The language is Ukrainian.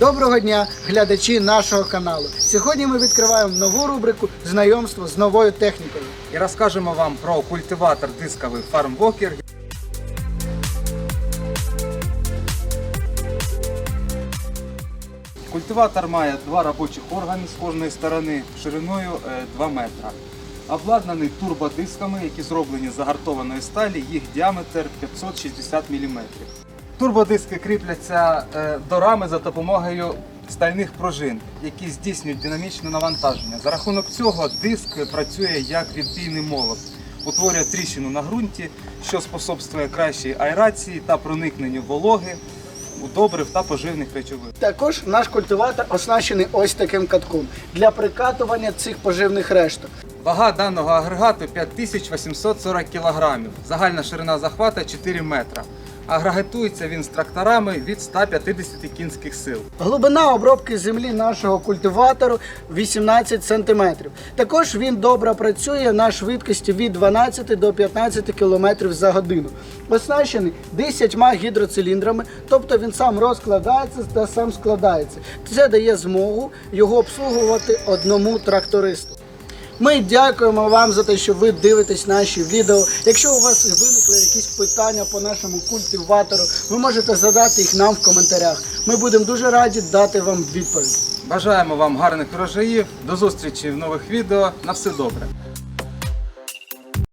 Доброго дня, глядачі нашого каналу. Сьогодні ми відкриваємо нову рубрику Знайомство з новою технікою. і розкажемо вам про культиватор дисковий FarmWalker. Культиватор має два робочих органи з кожної сторони шириною е, 2 метра. Обладнаний турбодисками, які зроблені з загартованої сталі, їх діаметр 560 мм. Турбодиски кріпляться е, до рами за допомогою стальних пружин, які здійснюють динамічне навантаження. За рахунок цього диск працює як відбійний молот, утворює тріщину на ґрунті, що способствує кращій аерації та проникненню вологи, добрив та поживних речовин. Також наш культиватор оснащений ось таким катком для прикатування цих поживних решток. Вага даного агрегату 5840 кг. Загальна ширина захвата 4 метра. Агрегатується він з тракторами від 150 кінських сил. Глибина обробки землі нашого культиватору 18 см. Також він добре працює на швидкості від 12 до 15 км за годину. Оснащений 10 гідроциліндрами, тобто він сам розкладається та сам складається. Це дає змогу його обслуговувати одному трактористу. Ми дякуємо вам за те, що ви дивитесь наші відео. Якщо у вас виникли якісь питання по нашому культиватору, ви можете задати їх нам в коментарях. Ми будемо дуже раді дати вам відповідь. Бажаємо вам гарних врожаїв. До зустрічі в нових відео. На все добре.